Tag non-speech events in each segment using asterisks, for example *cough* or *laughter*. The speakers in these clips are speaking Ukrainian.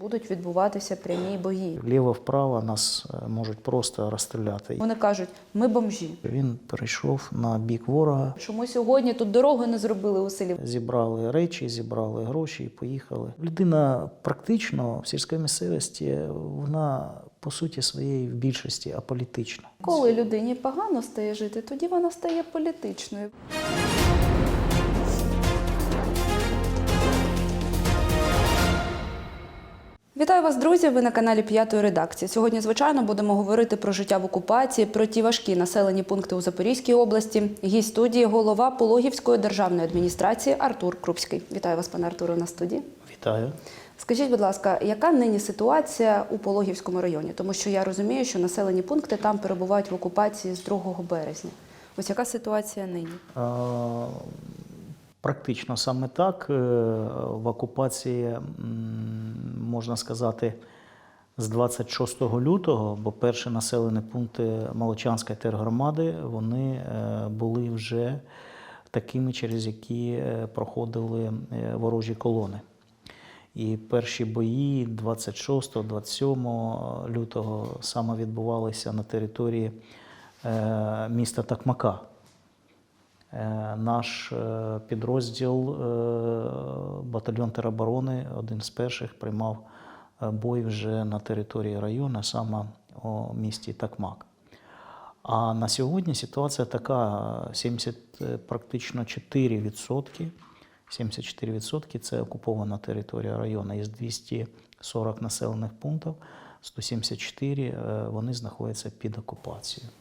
Будуть відбуватися прямі бої. Вліво-вправо нас е, можуть просто розстріляти. Вони кажуть, ми бомжі. Він перейшов на бік ворога, Чому сьогодні тут дороги не зробили у селі? зібрали речі, зібрали гроші і поїхали. Людина практично в сільській місцевості, вона по суті своєї в більшості аполітична. Коли людині погано стає жити, тоді вона стає політичною. Вітаю вас, друзі! Ви на каналі П'ятої редакції. Сьогодні, звичайно, будемо говорити про життя в окупації, про ті важкі населені пункти у Запорізькій області. Гість студії голова Пологівської державної адміністрації Артур Крупський. Вітаю вас, пане Артуре, на студії. Вітаю. Скажіть, будь ласка, яка нині ситуація у Пологівському районі? Тому що я розумію, що населені пункти там перебувають в окупації з 2 березня. Ось яка ситуація нині? Е, Практично саме так. Е, В окупації, можна сказати, з 26 лютого, бо перші населені пункти Молочанської тергромади вони е, були вже такими, через які е, проходили ворожі колони. І перші бої 26-27 лютого саме відбувалися на території міста Такмака. Е, Наш е, підрозділ, е, батальйон тероборони, один з перших, приймав бой вже на території району, саме у місті Такмак. А на сьогодні ситуація така: 70, е, практично 4%, 74% це окупована територія району. Із 240 населених пунктів, 174 е, вони знаходяться під окупацією.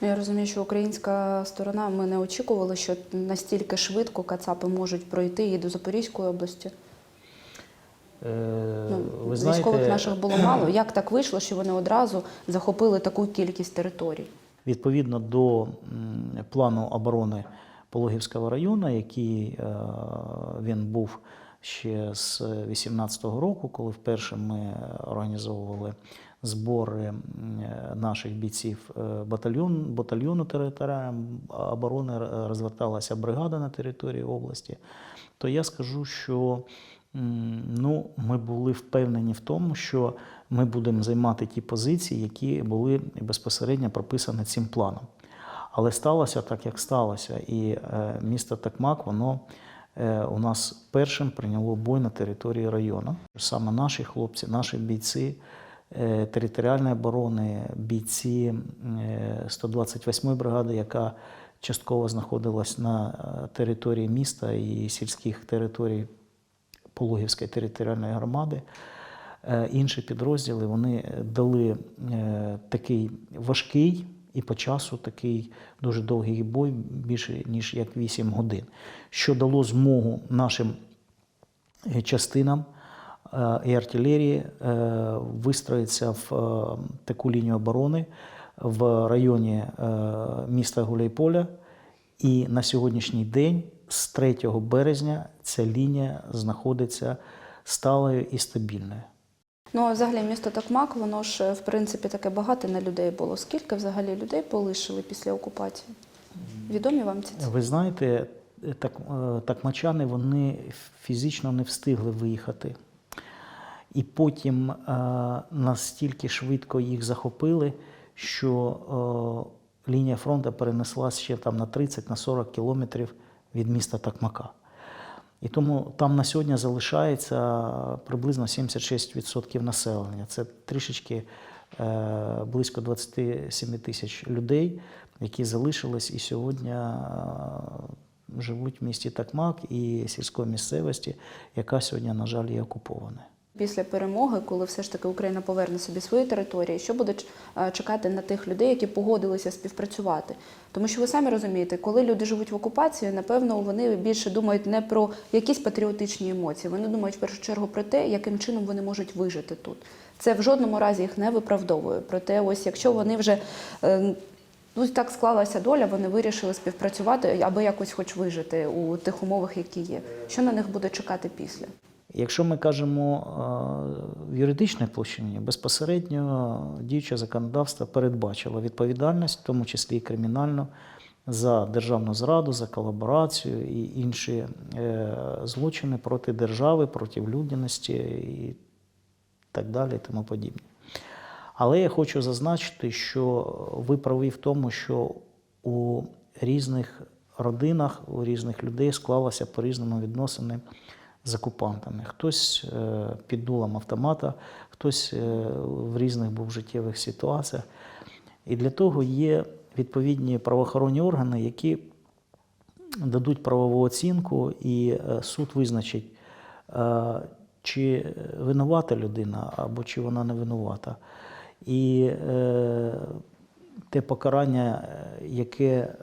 Ну, Я розумію, що українська сторона ми не очікували, що настільки швидко кацапи можуть пройти і до Запорізької області. Е, Ну, Ви військових знаєте, наших було *clears throat* мало. Як так вийшло, що вони одразу захопили таку кількість територій? Відповідно до плану оборони Пологівського району, який е, він був ще з 18-го року, коли вперше ми організовували збори е, наших бійців е, батальйон, батальйону територіальної оборони, розверталася бригада на території області, то я скажу, що ну, ми були впевнені в тому, що ми будемо займати ті позиції, які були безпосередньо прописані цим планом. Але сталося так, як сталося, і е, місто Такмак, воно е, у нас першим прийняло бой на території району. Саме наші хлопці, наші бійці е, територіальної оборони, бійці е, 128-ї бригади, яка частково знаходилась на е, території міста і сільських територій Пологівської територіальної громади. Е, Інші підрозділи вони дали е, такий важкий і по часу такий дуже довгий бой, більше ніж як 8 годин, що дало змогу нашим е, частинам е, і артилерії е, вистроїтися в е, таку лінію оборони в районі е, міста Гуляйполя. І на сьогоднішній день, з 3 березня, ця лінія знаходиться сталою і стабільною. Ну, а взагалі, місто Токмак, воно ж в принципі таке багате на людей було. Скільки взагалі людей полишили після окупації? Відомі вам ці? Ви знаєте, так, е, такмачани вони фізично не встигли виїхати. І потім е, настільки швидко їх захопили, що е, лінія фронту перенеслася ще там на 30 на 40 кілометрів від міста Такмака. І тому там на сьогодні залишається приблизно 76% населення. Це трішечки е, близько 27 тисяч людей, які залишились і сьогодні живуть в місті Такмак і сільської місцевості, яка сьогодні, на жаль, є окупована. Після перемоги, коли все ж таки Україна поверне собі свої території, що буде чекати на тих людей, які погодилися співпрацювати? Тому що ви самі розумієте, коли люди живуть в окупації, напевно, вони більше думають не про якісь патріотичні емоції. Вони думають в першу чергу про те, яким чином вони можуть вижити тут. Це в жодному разі їх не виправдовує. Проте, ось якщо вони вже е, ну так склалася доля, вони вирішили співпрацювати, аби якось хоч вижити у тих умовах, які є. Що на них буде чекати після? Якщо ми кажемо е, в юридичній площині, безпосередньо діюче законодавство передбачило відповідальність, в тому числі і кримінальну, за державну зраду, за колаборацію і інші е, злочини проти держави, проти людяності і так далі, і тому подібне. Але я хочу зазначити, що ви праві в тому, що у різних родинах, у різних людей склалися по-різному відносини з окупантами. Хтось е, під дулом автомата, хтось е, в різних був життєвих ситуаціях. І для того є відповідні правоохоронні органи, які дадуть правову оцінку, і е, суд визначить, чи винувата людина або чи вона не винувата. І те покарання, яке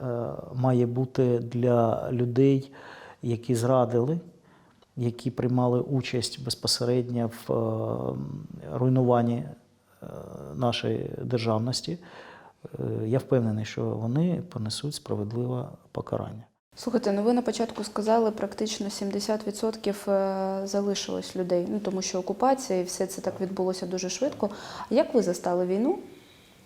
має бути для людей, які зрадили, які приймали участь безпосередньо в е, руйнуванні е, нашої державності, е, я впевнений, що вони понесуть справедливе покарання. Слухайте, ну ви на початку сказали, практично 70% е, залишилось людей, ну тому що окупація і все це так відбулося дуже швидко. А як ви застали війну?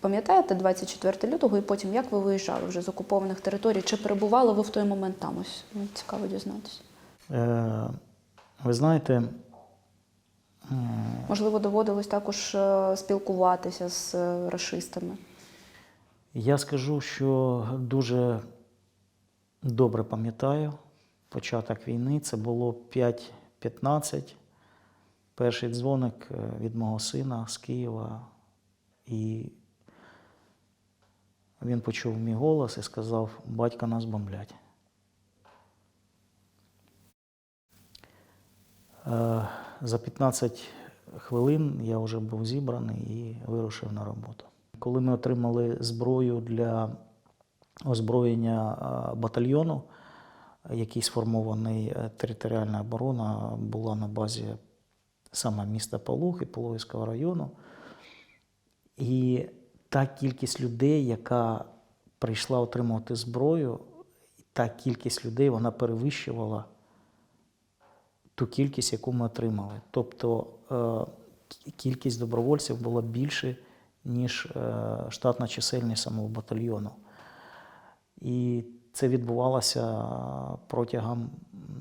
Пам'ятаєте 24 лютого, і потім як ви виїжджали вже з окупованих територій? Чи перебували ви в той момент там? Ось ну, цікаво дізнатися. Е, Ви знаєте, Можливо, доводилось також е, спілкуватися з е, рашистами. Я скажу, що дуже добре пам'ятаю початок війни. Це було 5.15. Перший дзвоник е, від мого сина з Києва. І він почув мій голос і сказав: батька нас бомблять. За 15 хвилин я вже був зібраний і вирушив на роботу. Коли ми отримали зброю для озброєння е, батальйону, який сформований е, територіальна оборона була на базі саме міста Полух і Пологівського району. І та кількість людей, яка прийшла отримувати зброю, та кількість людей вона перевищувала ту кількість, яку ми отримали. Тобто е, кількість добровольців була більше, ніж е, штатна чисельність самого батальйону. І це відбувалося протягом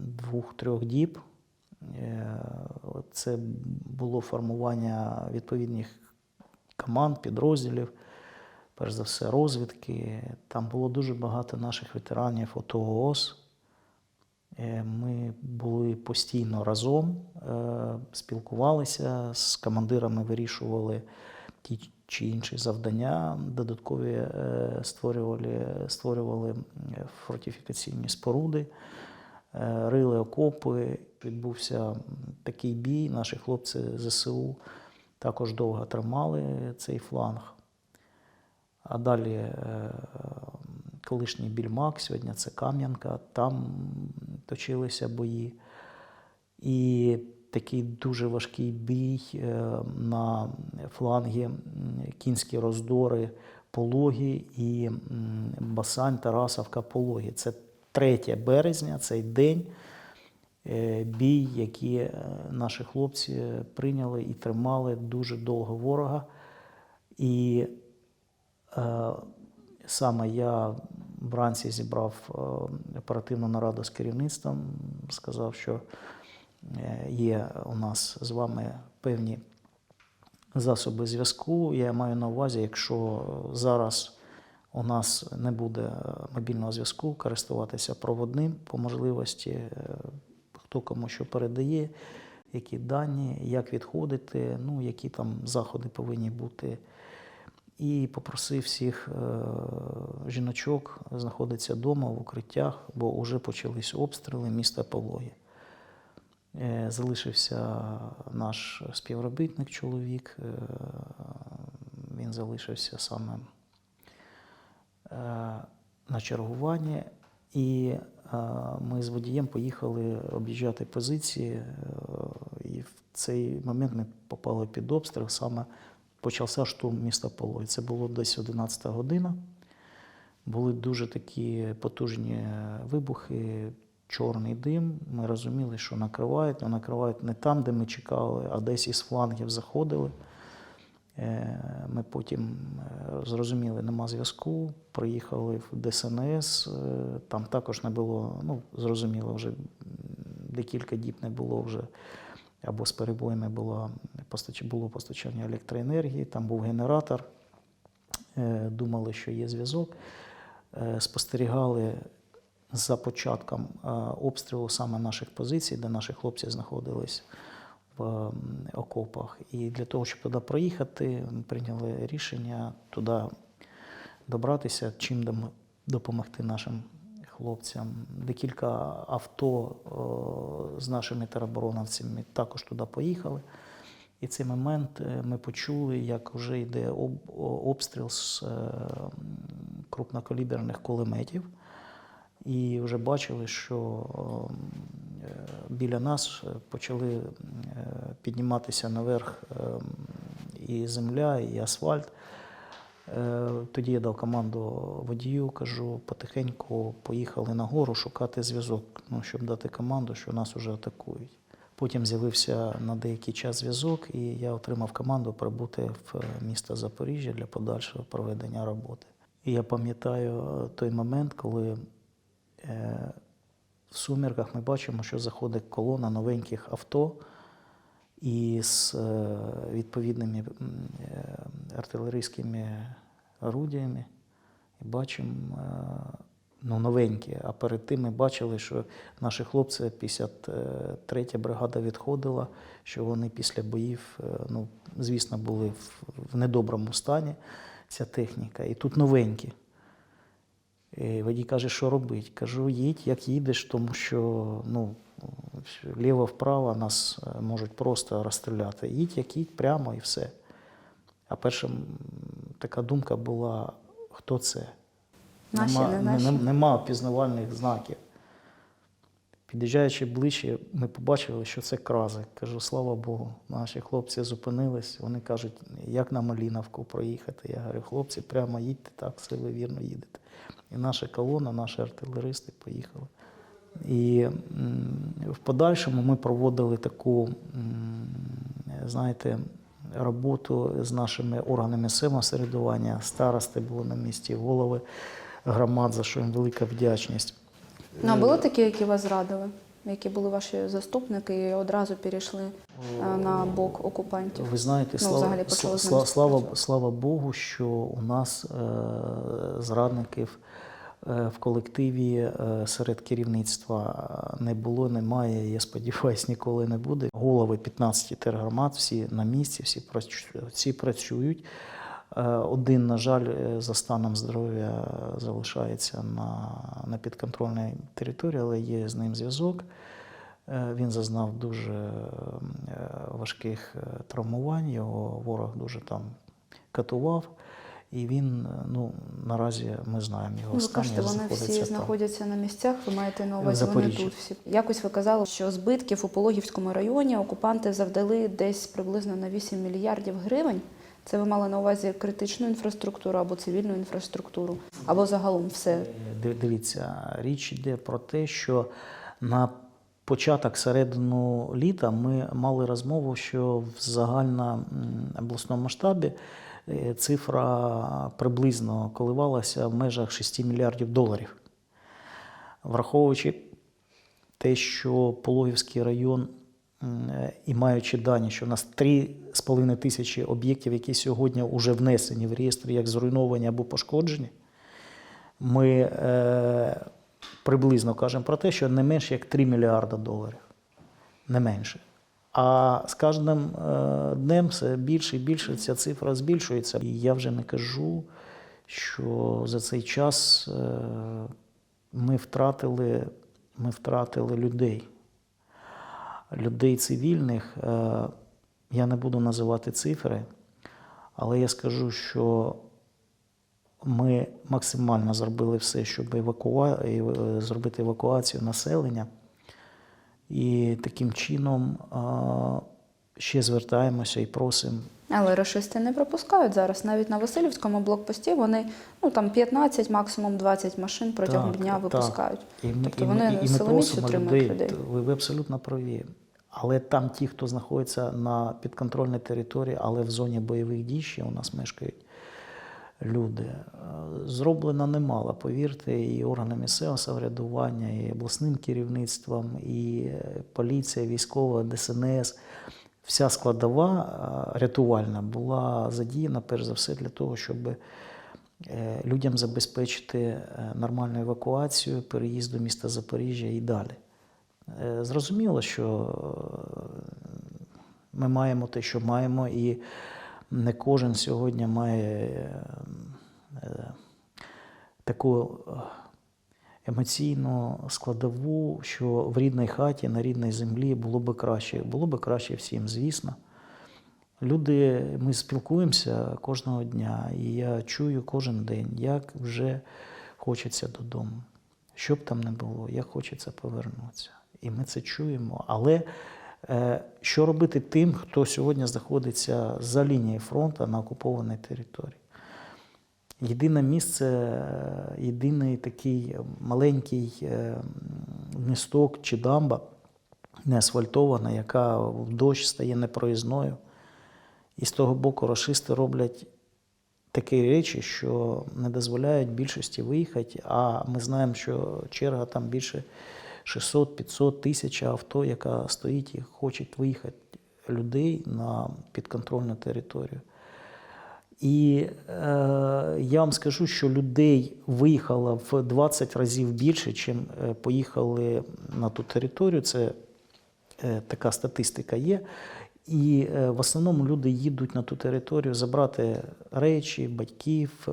двох-трьох діб. Е, Це було формування відповідних команд, підрозділів, перш за все, розвідки. Там було дуже багато наших ветеранів ОТО. Е, Ми були постійно разом, е, спілкувалися з командирами, вирішували ті чи інші завдання, додаткові е, створювали, створювали фортифікаційні споруди, рили окопи. Відбувся такий бій. Наші хлопці ЗСУ також довго тримали цей фланг. А далі колишній Більмак, сьогодні це Кам'янка, там точилися бої. І такий дуже важкий бій е, на флангі Кінські роздори Пологі і Басань Тарасовка Пологі. Це 3 березня, цей день. е, Бій, який е, наші хлопці прийняли і тримали дуже довго ворога. І Саме я вранці зібрав е, оперативну нараду з керівництвом, сказав, що е, є у нас з вами певні засоби зв'язку. Я маю на увазі, якщо зараз у нас не буде мобільного зв'язку, користуватися проводним по можливості, е, хто кому що передає, які дані, як відходити, ну, які там заходи повинні бути і попросив всіх е, жіночок знаходитися вдома в укриттях, бо вже почались обстріли міста Павлогі. Е, Залишився наш співробітник, чоловік, е, він залишився саме на чергуванні, і ми з водієм поїхали об'їжджати позиції, і в цей момент ми попали під обстріл саме почався штурм міста Полой. Це було десь 11 година. Були дуже такі потужні вибухи, чорний дим. Ми розуміли, що накривають, але накривають не там, де ми чекали, а десь із флангів заходили. Е, Ми потім е, зрозуміли, нема зв'язку. Приїхали в ДСНС, е, там також не було, ну, зрозуміло, вже декілька діб не було вже або з перебоями постач- було постачання електроенергії, там був генератор, е, думали, що є зв'язок. Е, Спостерігали за початком е, обстрілу саме наших позицій, де наші хлопці знаходились в окопах. І для того, щоб туди проїхати, прийняли рішення туди добратися, чим допомогти нашим хлопцям. Декілька авто з нашими теробороновцями також туди поїхали. І цей момент е, ми почули, як вже йде обстріл з е, крупнокаліберних кулеметів. І вже бачили, що е, біля нас почали підніматися наверх і земля, і асфальт. Тоді я дав команду водію, кажу, потихеньку поїхали нагору шукати зв'язок, ну, щоб дати команду, що нас вже атакують. Потім з'явився на деякий час зв'язок, і я отримав команду прибути в е, місто Запоріжжя для подальшого проведення роботи. І я пам'ятаю е, той момент, коли е, в сумірках ми бачимо, що заходить колона новеньких авто і з е, відповідними артилерійськими орудіями. І бачимо ну, новенькі. А перед тим ми бачили, що наші хлопці, 53 бригада відходила, що вони після боїв, е, ну, звісно, були в, недоброму стані, ця техніка. І тут новенькі. І водій каже, що робити? Кажу, їдь, як їдеш, тому що ну, ліво-вправо нас е, можуть просто розстріляти. Їдь, як їдь прямо і все. А перша така думка була: хто це? Наші, нема, не наші? нем- нема впізнавальних знаків. Під'їжджаючи ближче, ми побачили, що це крази. Кажу, слава Богу, наші хлопці зупинились. Вони кажуть, як на Маліновку проїхати. Я говорю, хлопці, прямо їдьте так, ви вірно їдете. І наша колона, наші артилеристи поїхали. І в подальшому ми проводили таку, знаєте, роботу з нашими органами самосередування. Старости були на місці, голови громад, за що їм велика вдячність. Ну, а були такі, які вас зрадили, які були ваші заступники і одразу перейшли е, на бок окупантів? Ви знаєте, Ну, слава, взагалі почали сла- з ними сла- слава, слава Богу, що у нас е, зрадників е, в колективі е, серед керівництва не було, немає. Я сподіваюся, ніколи не буде. Голови 15 тергромад, всі на місці, всі працюють. Е, Один, на жаль, е, за станом здоров'я залишається на, на підконтрольній території, але є з ним зв'язок. Е, Він зазнав дуже важких травмувань, його ворог дуже там катував. І він, ну, наразі ми знаємо його Ну, ви стан. кажете, вони всі там. знаходяться на місцях, ви маєте на увазі, вони тут всі. Якось ви казали, що збитків у Пологівському районі окупанти завдали десь приблизно на 8 мільярдів гривень. Це ви мали на увазі критичну інфраструктуру або цивільну інфраструктуру, або загалом все. Дивіться, річ йде про те, що на початок середину літа ми мали розмову, що в загально обласному масштабі е, цифра приблизно коливалася в межах 6 мільярдів доларів. Враховуючи те, що Пологівський район, е, і маючи дані, що у нас 3,5 тисячі об'єктів, які сьогодні вже внесені в реєстр як зруйновані або пошкоджені, ми е, приблизно кажемо про те, що не менше як 3 мільярда доларів. Не менше. А з кожним е, днем все більше і більше ця цифра збільшується. І я вже не кажу, що за цей час е, ми втратили, ми втратили людей. Людей цивільних. Е, я не буду називати цифри, але я скажу, що ми максимально зробили все, щоб евакуа... е, зробити евакуацію населення. І таким чином ще звертаємося і просимо. Але рашисти не пропускають зараз. Навіть на Васильівському блокпості вони ну там 15, максимум 20 машин протягом Так, дня так. випускають. І ми, Тобто і вони і ми просимо людей. людей. Ви, ви абсолютно праві. Але там ті, хто знаходиться на підконтрольній території, але в зоні бойових дій ще у нас мешкають. люди. Е, Зроблено немало, повірте, і органами місцевого самоврядування, і обласним керівництвом, і е, поліція, військова, ДСНС. Вся складова е, рятувальна була задіяна перш за все для того, щоб е, людям забезпечити е, нормальну евакуацію, переїзд до міста Запоріжжя і далі. Зрозуміло, що ми маємо те, що маємо, і не кожен сьогодні має таку емоційну складову, що в рідній хаті, на рідній землі було би краще. Було би краще всім, звісно. Люди, ми спілкуємося кожного дня, і я чую кожен день, як вже хочеться додому. Що б там не було, як хочеться повернутися. І ми це чуємо. Але е, що робити тим, хто сьогодні знаходиться за лінією фронту на окупованій території? Єдине місце, єдиний такий маленький е, місток чи дамба, не асфальтована, яка в дощ стає непроїзною. І з того боку рашисти роблять такі речі, що не дозволяють більшості виїхати. А ми знаємо, що черга там більше 600-500 тисяч авто, яка стоїть і хоче виїхати людей на підконтрольну територію. І е, я вам скажу, що людей виїхало в 20 разів більше, ніж е, поїхали на ту територію. Це е, така статистика є. І е, в основному люди їдуть на ту територію забрати речі, батьків, е,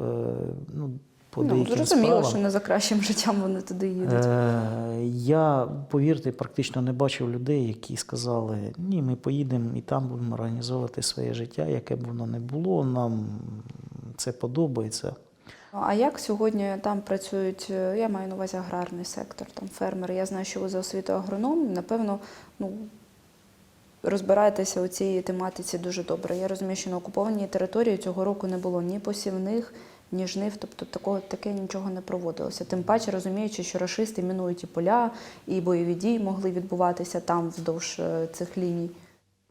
ну, по Ну, деяким зрозуміло, справам. що не за кращим *laughs* життям вони туди їдуть. Е, Я, повірте, практично не бачив людей, які сказали, ні, ми поїдемо і там будемо організовувати своє життя, яке б воно не було, нам це подобається. А як сьогодні там працюють, е, я маю на увазі аграрний сектор, там фермери. Я знаю, що ви за освітою агроном, напевно, ну, розбираєтеся у цій тематиці дуже добре. Я розумію, що на окупованій території цього року не було ні посівних, ні жнив, тобто такого, таке нічого не проводилося. Тим паче розуміючи, що рашисти мінують і поля, і бойові дії могли відбуватися там вздовж е, цих ліній.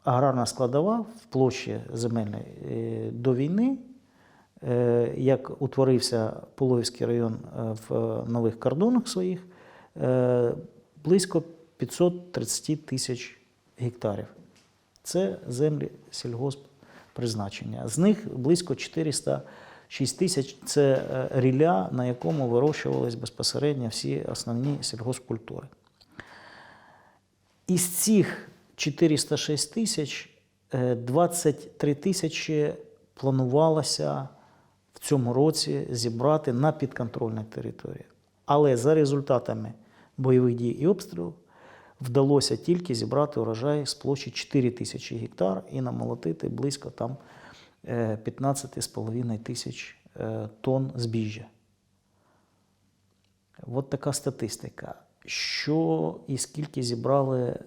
Аграрна складова в площі земельної е, до війни, е, як утворився Пологівський район в нових кордонах своїх, близько 530 тисяч гектарів. Це землі сільгосппризначення. З них близько 406 тисяч це е, рілля, на якому вирощувались безпосередньо всі основні сільгоспкультури. Із цих 406 тисяч е, 23 тисячі планувалося в цьому році зібрати на підконтрольній території. Але за результатами бойових дій і обстрілів вдалося тільки зібрати урожай з площі 4 тисячі гектар і намолотити близько там е, 15,5 тисяч е, тонн збіжжя. От така статистика. Що і скільки зібрали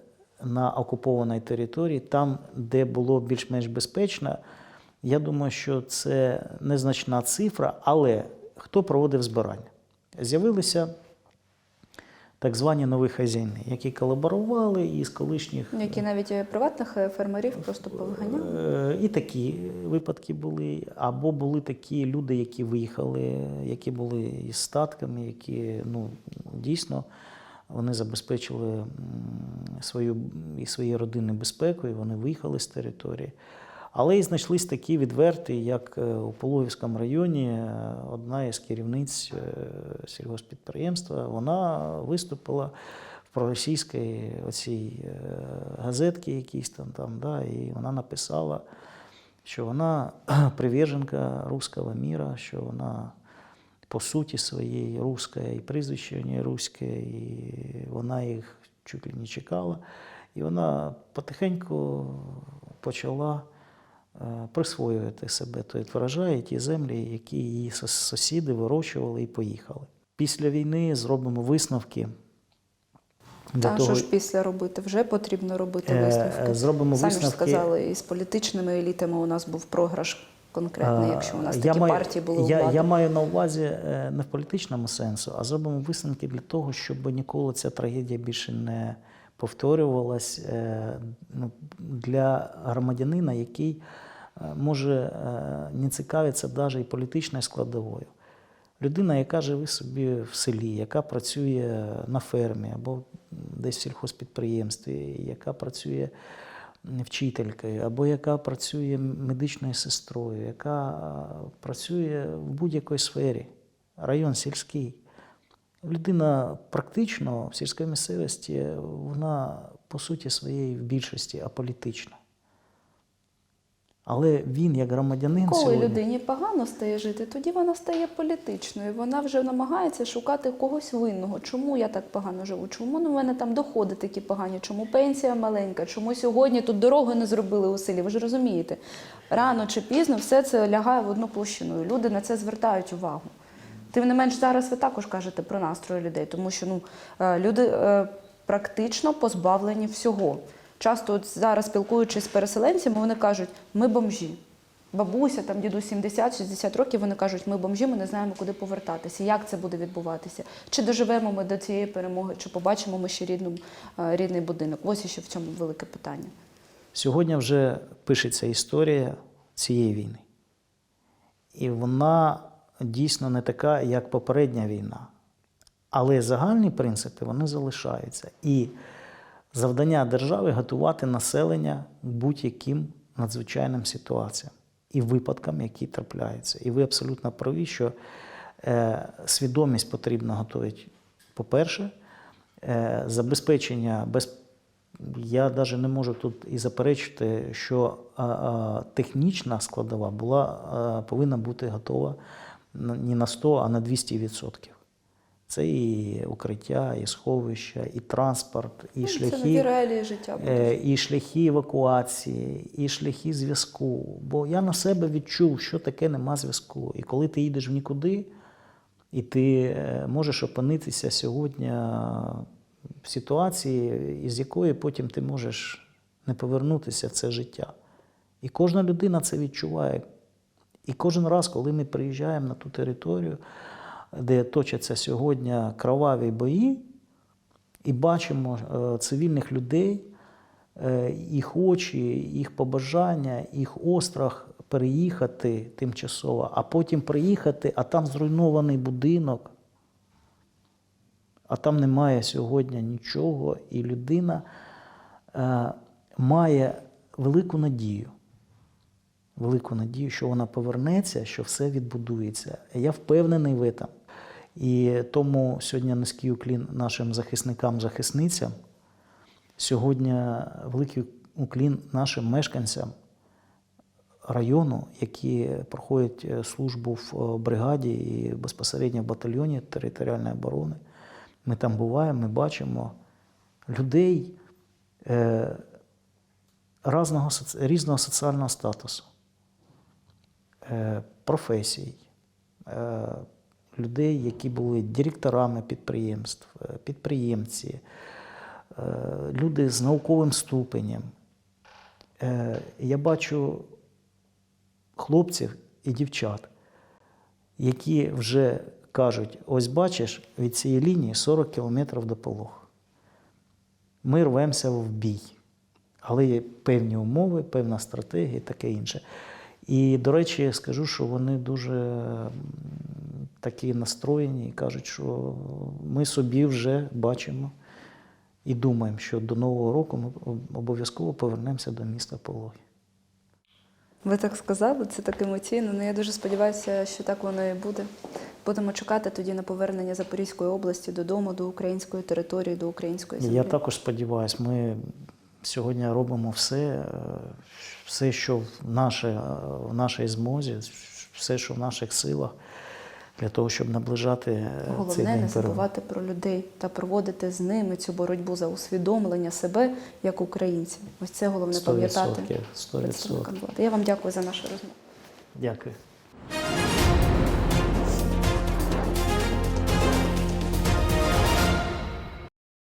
на окупованій території, там, де було більш-менш безпечно, я думаю, що це незначна цифра, але хто проводив збирання? З'явилися так звані нові хазяїни, які колаборували із колишніх Які навіть е, приватних е, фермерів просто повиганяли. Е, І такі випадки були. Або були такі люди, які виїхали, які були із статками, які ну, дійсно вони забезпечили свою і свої родини безпеку, і вони виїхали з території. Але і знайшлись такі відверті, як е, у Пологівському районі е, одна із керівниць е, сільгоспідприємства, вона виступила в проросійській оцій газетці якійсь там, там да, і вона написала, що вона *clears throat* приверженка руського міра, що вона по суті своєї руська, і прізвище у неї руське, і вона їх чуть ли не чекала. І вона потихеньку почала присвоювати себе той врожай, ті землі, які її сусіди вирощували і поїхали. Після війни зробимо висновки. Та що ж після робити? Вже потрібно робити Е, висновки. зробимо Самі ж сказали, і з політичними елітами у нас був програш конкретний, якщо у нас Е, такі маю, партії були у я, я маю на увазі е, не в політичному сенсу, а зробимо висновки для того, щоб ніколи ця трагедія більше не повторювалась е, ну, для громадянина, який е, може е, не цікавитися навіть і політичною складовою. Людина, яка живе собі в селі, яка працює на фермі або десь в сільхозпідприємстві, яка працює вчителькою, або яка працює медичною сестрою, яка працює в будь-якій сфері, район сільський. Людина практично в сільській місцевості, вона по суті своєї в більшості аполітична. Але він, як громадянин, Коли сьогодні, людині погано стає жити, тоді вона стає політичною. Вона вже намагається шукати когось винного. Чому я так погано живу? Чому на мене там доходи такі погані? Чому пенсія маленька? Чому сьогодні тут дороги не зробили у селі? Ви ж розумієте, рано чи пізно все це лягає в одну площину. Люди на це звертають увагу. Тим не менш, зараз ви також кажете про настрої людей, тому що ну, е, люди е, практично позбавлені всього. Часто от зараз спілкуючись з переселенцями, вони кажуть, ми бомжі. Бабуся, там дідусь 70-60 років, вони кажуть, ми бомжі, ми не знаємо, куди повертатися, як це буде відбуватися. Чи доживемо ми до цієї перемоги, чи побачимо ми ще рідну, е, рідний будинок. Ось ще в цьому велике питання. Сьогодні вже пишеться історія цієї війни. І вона дійсно не така, як попередня війна. Але загальні принципи вони залишаються. І завдання держави готувати населення будь-яким надзвичайним ситуаціям і випадкам, які трапляються. І ви абсолютно праві, що е, свідомість потрібно готувати, по-перше, е, забезпечення без я навіть не можу тут і заперечити, що технічна складова була, а, повинна бути готова не на 100, а на 200%. Це і укриття, і сховища, і транспорт, і Ну, шляхи. реалії життя. Е, і шляхи евакуації, і шляхи зв'язку. Бо я на себе відчув, що таке нема зв'язку. І коли ти їдеш в нікуди, і ти е, можеш опинитися сьогодні в ситуації, із якої потім ти можеш не повернутися в це життя. І кожна людина це відчуває. І кожен раз, коли ми приїжджаємо на ту територію, де точаться сьогодні кроваві бої, і бачимо е, цивільних людей, е, їх очі, їх побажання, їх острах переїхати тимчасово, а потім приїхати, а там зруйнований будинок, а там немає сьогодні нічого, і людина е, має велику надію. Велику надію, що вона повернеться, що все відбудується. Я впевнений в этом. І тому сьогодні низький уклін нашим захисникам, захисницям. Сьогодні великий уклін нашим мешканцям району, які проходять е, службу в е, бригаді і безпосередньо в батальйоні територіальної оборони. Ми там буваємо, ми бачимо людей е, різного, соціального статусу, професій, е, людей, які були директорами підприємств, е, підприємці, е, люди з науковим ступенем. Е, Я бачу хлопців і дівчат, які вже кажуть: ось бачиш, від цієї лінії 40 кілометрів до полог. Ми рвемося в бій, але є певні умови, певна стратегія і таке інше. І, до речі, скажу, що вони дуже такі настроєні і кажуть, що ми собі вже бачимо і думаємо, що до Нового року ми обов'язково повернемося до міста Пологи. Ви так сказали, це так емоційно. Ну я дуже сподіваюся, що так воно і буде. Будемо чекати тоді на повернення Запорізької області додому, до української території, до української землі. Я також сподіваюся, ми сьогодні робимо все, е, все, що в, наше, в нашій змозі, все, що в наших силах, для того, щоб наближати е, цей Головне день не забувати про людей та проводити з ними цю боротьбу за усвідомлення себе як українців. Ось це головне 100%, пам'ятати 100%. Я вам дякую за нашу розмову. Дякую.